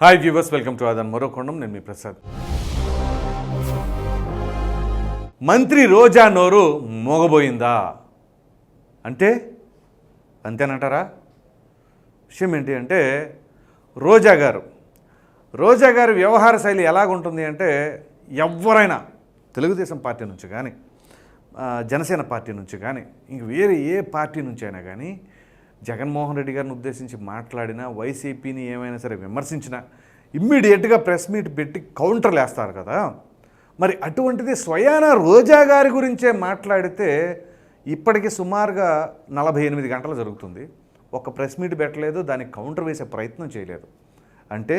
Hi viewers welcome to అదన్ మరో కొండం నేను మీ ప్రసాద్ మంత్రి రోజా నోరు మోగబోయిందా అంటే అంతేనంటారా విషయం ఏంటి అంటే రోజా గారు రోజా గారి వ్యవహార శైలి ఎలాగుంటుంది అంటే ఎవరైనా తెలుగుదేశం పార్టీ నుంచి కానీ జనసేన పార్టీ నుంచి కానీ ఇంక వేరే ఏ పార్టీ నుంచి అయినా కానీ జగన్మోహన్ రెడ్డి గారిని ఉద్దేశించి మాట్లాడినా వైసీపీని ఏమైనా సరే విమర్శించినా ఇమ్మీడియట్గా ప్రెస్ మీట్ పెట్టి కౌంటర్లు వేస్తారు కదా. మరి అటువంటిది స్వయాన రోజా గారి గురించే మాట్లాడితే ఇప్పటికి సుమారుగా నలభై ఎనిమిది గంటలు జరుగుతుంది. ఒక ప్రెస్ మీట్ పెట్టలేదు దానికి కౌంటర్ వేసే ప్రయత్నం చేయలేదు. అంటే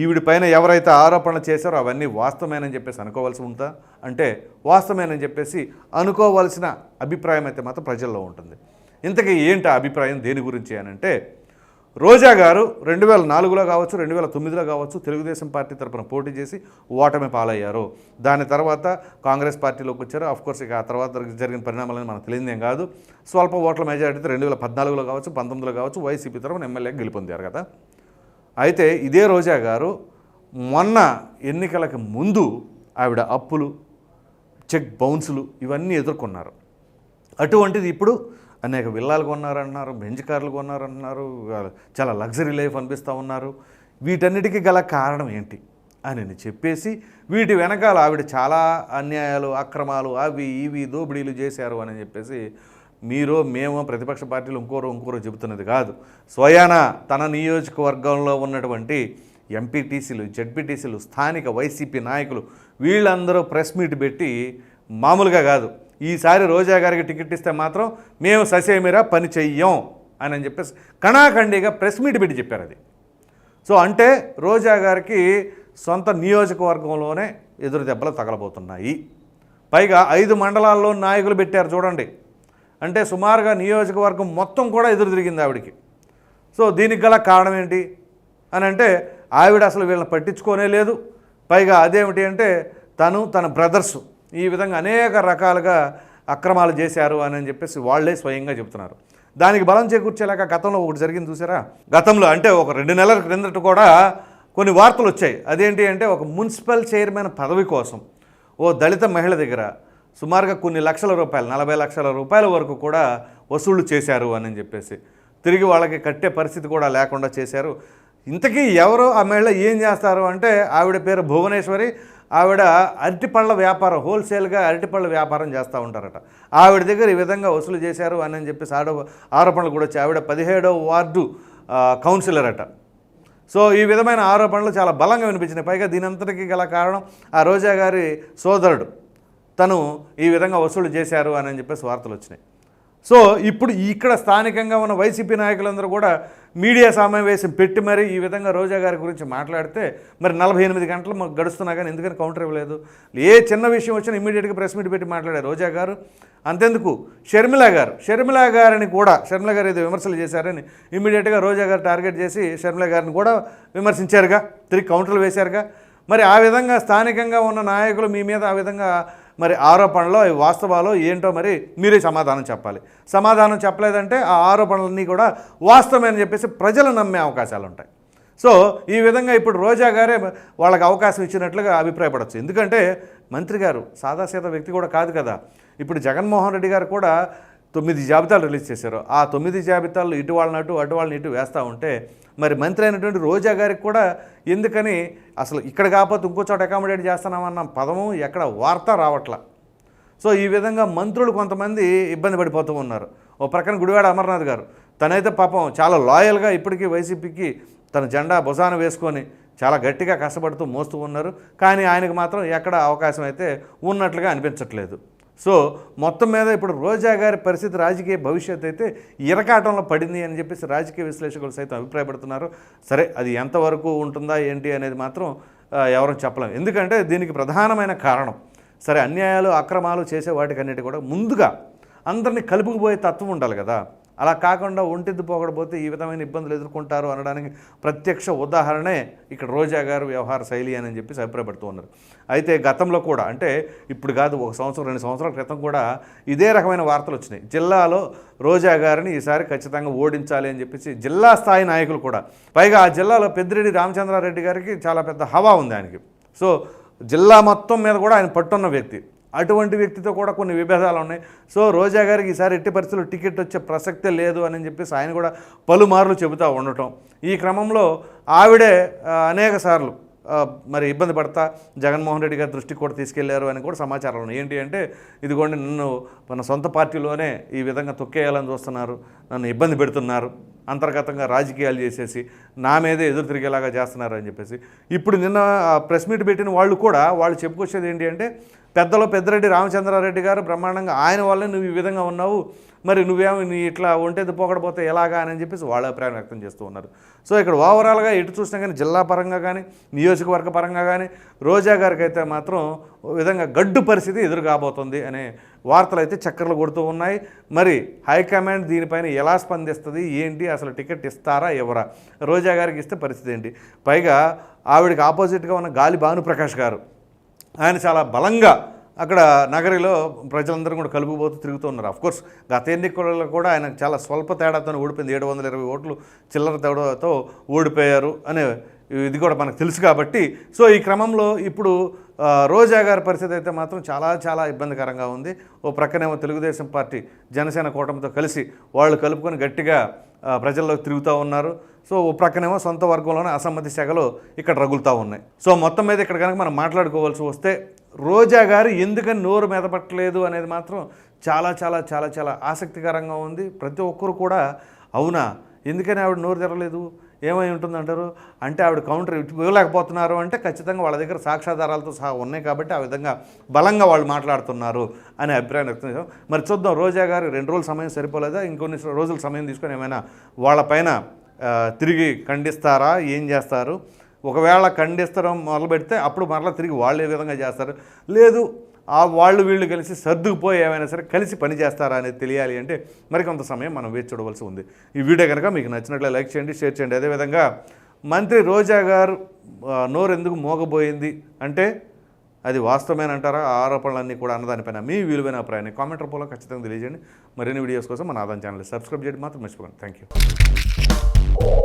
ఈవిడి పైన ఎవరైతే ఆరోపణలు చేశారో అవన్నీ వాస్తవమేనని చెప్పేసి అనుకోవాల్సి ఉందా? అంటే వాస్తవమేనని చెప్పేసి అనుకోవాల్సిన అభిప్రాయం అయితే మాత్రం ప్రజల్లో ఉంటుంది. ఇంతకీ ఏంటి అభిప్రాయం? దేని గురించి అని అంటే రోజా గారు రెండు వేల నాలుగులో కావచ్చు రెండు వేల తొమ్మిదిలో కావచ్చు తెలుగుదేశం పార్టీ తరపున పోటీ చేసి ఓటమి పాలయ్యారు. దాని తర్వాత కాంగ్రెస్ పార్టీలోకి వచ్చారు. అఫ్కోర్స్ ఇక ఆ తర్వాత జరిగిన పరిణామాలని మనకు తెలియదేం కాదు. స్వల్ప ఓట్ల మెజారిటీతో రెండు వేల పద్నాలుగులో కావచ్చు పంతొమ్మిదిలో కావచ్చు వైసీపీ తరఫున ఎమ్మెల్యేగా గెలుపొందారు కదా. అయితే ఇదే రోజా గారు మొన్న ఎన్నికలకు ముందు ఆవిడ అప్పులు చెక్ బౌన్సులు ఇవన్నీ ఎదుర్కొన్నారు. అటువంటిది ఇప్పుడు అనేక విల్లాలు కొన్నారంటున్నారు బెంచ్ కార్లు కొన్నారన్నారు చాలా లగ్జరీ లైఫ్ అనిపిస్తూ ఉన్నారు. వీటన్నిటికీ గల కారణం ఏంటి అని చెప్పేసి వీటి వెనకాల ఆవిడ చాలా అన్యాయాలు అక్రమాలు అవి ఇవి దోపిడీలు చేశారు అని చెప్పేసి మీరు మేము ప్రతిపక్ష పార్టీలు ఇంకోరు ఇంకోరు చెబుతున్నది కాదు. స్వయాన తన నియోజకవర్గంలో ఉన్నటువంటి ఎంపీటీసీలు జడ్పీటీసీలు స్థానిక వైసీపీ నాయకులు వీళ్ళందరూ ప్రెస్ మీట్ పెట్టి మామూలుగా కాదు ఈసారి రోజా గారికి టికెట్ ఇస్తే మాత్రం మేము ససేమిరా పని చెయ్యం అని అని చెప్పేసి కణాఖండిగా ప్రెస్ మీట్ పెట్టి చెప్పారు అది. సో అంటే రోజా గారికి సొంత నియోజకవర్గంలోనే ఎదురు దెబ్బలు తగలబోతున్నాయి. పైగా ఐదు మండలాల్లో నాయకులు పెట్టారు చూడండి. అంటే సుమారుగా నియోజకవర్గం మొత్తం కూడా ఎదురు తిరిగింది ఆవిడికి. సో దీనికి గల కారణం ఏంటి? అని అంటే ఆవిడ అసలు వీళ్ళని పట్టించుకోనే లేదు. పైగా అదేమిటి అంటే తను తన బ్రదర్స్. ఈ విధంగా అనేక రకాలుగా అక్రమాలు చేశారు అని చెప్పేసి వాళ్ళే స్వయంగా చెబుతున్నారు. దానికి బలం చేకూర్చేలాక గతంలో ఒకటి జరిగింది చూసారా? గతంలో అంటే ఒక రెండు నెలల క్రిందట కూడా కొన్ని వార్తలు వచ్చాయి. అదేంటి అంటే ఒక మున్సిపల్ చైర్మన్ పదవి కోసం ఓ దళిత మహిళ దగ్గర సుమారుగా కొన్ని లక్షల రూపాయలు నలభై లక్షల రూపాయల వరకు కూడా వసూళ్ళు చేశారు అని చెప్పేసి తిరిగి వాళ్ళకి కట్టే పరిస్థితి కూడా లేకుండా చేశారు. ఇంతకీ ఎవరు ఆ మహిళ ఏం చేస్తారు అంటే ఆవిడ పేరు భువనేశ్వరి ఆవిడ అరటిపళ్ళ వ్యాపారం హోల్సేల్గా అరటిపళ్ళ వ్యాపారం చేస్తూ ఉంటారట. ఆవిడ దగ్గర ఈ విధంగా వసూలు చేశారు అని అని చెప్పేసి ఆడో ఆరోపణలు కూడా వచ్చాయి. ఆవిడ పదిహేడవ వార్డు కౌన్సిలర్ అట సో ఈ విధమైన ఆరోపణలు చాలా బలంగా వినిపించినాయి. పైగా దీనంతటికీ గల కారణం ఆ రోజా గారి సోదరుడు. తను ఈ విధంగా వసూలు చేశారు అని అని చెప్పేసి వార్తలు వచ్చినాయి. సో ఇప్పుడు ఇక్కడ స్థానికంగా ఉన్న వైసీపీ నాయకులందరూ కూడా మీడియా సమావేశం పెట్టి మరి ఈ విధంగా రోజా గారి గురించి మాట్లాడితే మరి నలభై ఎనిమిది గంటలు మాకు గడుస్తున్నా కానీ ఎందుకని కౌంటర్ ఇవ్వలేదు? ఏ చిన్న విషయం వచ్చినా ఇమీడియట్గా ప్రెస్ మీట్ పెట్టి మాట్లాడారు రోజా గారు. అంతెందుకు? షర్మిల గారు. షర్మిల గారిని కూడా షర్మిల గారు ఏదో విమర్శలు చేశారని ఇమీడియట్గా రోజా గారు టార్గెట్ చేసి షర్మిల గారిని కూడా విమర్శించారుగా తిరిగి కౌంటర్లు వేశారుగా. మరి ఆ విధంగా స్థానికంగా ఉన్న నాయకులు మీ మీద ఆ విధంగా మరి ఆరోపణలో అవి వాస్తవాలు ఏంటో మరి మీరే సమాధానం చెప్పాలి. సమాధానం చెప్పలేదంటే ఆ ఆరోపణలన్నీ కూడా వాస్తవమే అని చెప్పేసి ప్రజలు నమ్మే అవకాశాలు ఉంటాయి. సో ఈ విధంగా ఇప్పుడు రోజా గారే వాళ్ళకి అవకాశం ఇచ్చినట్లుగా అభిప్రాయపడవచ్చు ఎందుకంటే మంత్రి గారు సాదాసీదా వ్యక్తి కూడా కాదు కదా. ఇప్పుడు జగన్మోహన్ రెడ్డి గారు కూడా తొమ్మిది జాబితాలు రిలీజ్ చేశారు. ఆ తొమ్మిది జాబితాలు ఇటు వాళ్ళని అటు అటు వాళ్ళని ఇటు వేస్తూ ఉంటే మరి మంత్రి అయినటువంటి రోజా గారికి కూడా ఎందుకని అసలు ఇక్కడ కాకపోతే ఇంకో చోట అకామిడేట్ చేస్తున్నామన్న పదము ఎక్కడ వార్త రావట్లా. సో ఈ విధంగా మంత్రులు కొంతమంది ఇబ్బంది పడిపోతూ ఉన్నారు. ఓ ప్రక్కన గుడివాడ అమర్నాథ్ గారు తనైతే పాపం చాలా లాయల్గా ఇప్పటికీ వైసీపీకి తన జెండా భుజాన వేసుకొని చాలా గట్టిగా కష్టపడుతూ మోస్తూ ఉన్నారు. కానీ ఆయనకు మాత్రం ఎక్కడ అవకాశం అయితే ఉన్నట్లుగా అనిపించట్లేదు. సో మొత్తం మీద ఇప్పుడు రోజా గారి పరిస్థితి రాజకీయ భవిష్యత్ అయితే ఇరకాటంలో పడింది అని చెప్పేసి రాజకీయ విశ్లేషకులు సైతం అభిప్రాయపడుతున్నారు. సరే అది ఎంతవరకు ఉంటుందా ఏంటి అనేది మాత్రం ఎవరూ చెప్పలేం. ఎందుకంటే దీనికి ప్రధానమైన కారణం సరే అన్యాయాలు అక్రమాలు చేసే వాటికన్నిటి కూడా ముందుగా అందరినీ కలుపుకుపోయే తత్వం ఉండాలి కదా. అలా కాకుండా ఒంటిద్దు పోకపోతే ఈ విధమైన ఇబ్బందులు ఎదుర్కొంటారు అనడానికి ప్రత్యక్ష ఉదాహరణే ఇక్కడ రోజా గారు వ్యవహార శైలి అని చెప్పి అభిప్రాయపడుతూ ఉన్నారు. అయితే గతంలో కూడా అంటే ఇప్పుడు కాదు ఒక సంవత్సరం రెండు సంవత్సరాల క్రితం కూడా ఇదే రకమైన వార్తలు వచ్చినాయి. జిల్లాలో రోజా గారిని ఈసారి ఖచ్చితంగా ఓడించాలి అని చెప్పేసి జిల్లా స్థాయి నాయకులు కూడా పైగా ఆ జిల్లాలో పెద్దిరెడ్డి రామచంద్రారెడ్డి గారికి చాలా పెద్ద హవా ఉంది ఆయనకి. సో జిల్లా మొత్తం మీద కూడా ఆయన పట్టున్న వ్యక్తి. అటువంటి వ్యక్తితో కూడా కొన్ని విభేదాలు ఉన్నాయి. సో రోజా గారికి ఈసారి ఎట్టి పరిస్థితుల్లో టికెట్ వచ్చే ప్రసక్తే లేదు అని చెప్పేసి ఆయన కూడా పలుమార్లు చెబుతూ ఉండటం. ఈ క్రమంలో ఆవిడే అనేక సార్లు మరి ఇబ్బంది పడతా జగన్మోహన్ రెడ్డి గారి దృష్టికి కూడా తీసుకెళ్ళారు అని కూడా సమాచారం ఉన్నాయి. ఏంటి అంటే ఇదిగోండి నన్ను మన సొంత పార్టీలోనే ఈ విధంగా తొక్కేయాలని చూస్తున్నారు నన్ను ఇబ్బంది పెడుతున్నారు. అంతర్గతంగా రాజకీయాలు చేసేసి నా మీదే ఎదురు తిరిగేలాగా చేస్తున్నారు అని చెప్పేసి. ఇప్పుడు నిన్న ప్రెస్ మీట్ పెట్టిన వాళ్ళు కూడా వాళ్ళు చెప్పుకొచ్చేది ఏంటి అంటే పెద్దలో పెద్దరెడ్డి రామచంద్రారెడ్డి గారు బ్రహ్మాండంగా ఆయన వల్లే నువ్వు ఈ విధంగా ఉన్నావు మరి నువ్వేమి నీ ఇట్లా ఒంటేది పోకడపోతే ఎలాగా అని చెప్పేసి వాళ్ళ అభిప్రాయం వ్యక్తం చేస్తూ ఉన్నారు. సో ఇక్కడ ఓవరాల్గా ఎటు చూసినా కానీ జిల్లా పరంగా కానీ నియోజకవర్గ పరంగా కానీ రోజా గారికి అయితే మాత్రం విధంగా గడ్డు పరిస్థితి ఎదురు కాబోతుంది అనే వార్తలు అయితే చక్కర్లు కొడుతూ ఉన్నాయి. మరి హైకమాండ్ దీనిపైన ఎలా స్పందిస్తుంది? ఏంటి? అసలు టికెట్ ఇస్తారా? ఎవరా? రోజా గారికి ఇస్తే పరిస్థితి ఏంటి? పైగా ఆవిడకి ఆపోజిట్గా ఉన్న గాలి భానుప్రకాష్ గారు ఆయన చాలా బలంగా అక్కడ నగరిలో ప్రజలందరూ కూడా కలుపుపోతూ తిరుగుతూ ఉన్నారు. అఫ్కోర్స్ గత ఎన్నికలలో కూడా ఆయన చాలా స్వల్ప తేడాతో ఓడిపోయింది. ఏడు వందల ఇరవై ఓట్లు చిల్లర తేడాతో ఓడిపోయారు అనే ఇది కూడా మనకు తెలుసు కాబట్టి. సో ఈ క్రమంలో ఇప్పుడు రోజా గారి పరిస్థితి అయితే మాత్రం చాలా చాలా ఇబ్బందికరంగా ఉంది. ఓ ప్రక్కనేమో తెలుగుదేశం పార్టీ జనసేన కూటమితో కలిసి వాళ్ళు కలుపుకొని గట్టిగా ప్రజల్లో తిరుగుతూ ఉన్నారు. సో ఓ ప్రక్కనేమో సొంత వర్గంలోనే అసమ్మతి శాఖలు ఇక్కడ రగులుతూ ఉన్నాయి. సో మొత్తం మీద ఇక్కడ కనుక మనం మాట్లాడుకోవాల్సి వస్తే రోజా గారు ఎందుకని నోరు మెదపట్లేదు అనేది మాత్రం చాలా చాలా చాలా చాలా ఆసక్తికరంగా ఉంది. ప్రతి ఒక్కరు కూడా అవునా? ఎందుకని ఆవిడ నోరు తెరలేదు? ఏమై ఉంటుందంటారు అంటే ఆవిడ కౌంటర్ ఇవ్వలేకపోతున్నారు అంటే ఖచ్చితంగా వాళ్ళ దగ్గర సాక్ష్యాధారాలతో సహా ఉన్నాయి కాబట్టి ఆ విధంగా బలంగా వాళ్ళు మాట్లాడుతున్నారు అనే అభిప్రాయం వ్యక్తం చేశాం. మరి చూద్దాం రోజా గారు రెండు రోజుల సమయం సరిపోలేదా? ఇంకొన్ని రోజుల సమయం తీసుకొని ఏమైనా వాళ్ళపైన తిరిగి ఖండిస్తారా? ఏం చేస్తారు? ఒకవేళ ఖండిస్తడం మొదలు పెడితే అప్పుడు మరలా తిరిగి వాళ్ళు ఏ విధంగా చేస్తారు? లేదు ఆ వాళ్ళు వీళ్ళు కలిసి సర్దుకుపోయి ఏమైనా సరే కలిసి పని చేస్తారా అనేది తెలియాలి అంటే మరికొంత సమయం మనం వేచి చూడవలసి ఉంది. ఈ వీడియో కనుక మీకు నచ్చినట్లే లైక్ చేయండి షేర్ చేయండి. అదేవిధంగా మంత్రి రోజా గారు నోరు ఎందుకు మోగబోయింది అంటే అది వాస్తవమేనంటారా ఆ ఆరోపణలన్నీ కూడా అన్నదానిపైన మీ విలువైన అభిప్రాయాన్ని కామెంట్ రూపంలో ఖచ్చితంగా తెలియజేయండి. మరిన్ని వీడియోస్ కోసం మన ఆదాయం ఛానల్ సబ్స్క్రైబ్ చేయడం మాత్రం మర్చిపోకండి. Thank you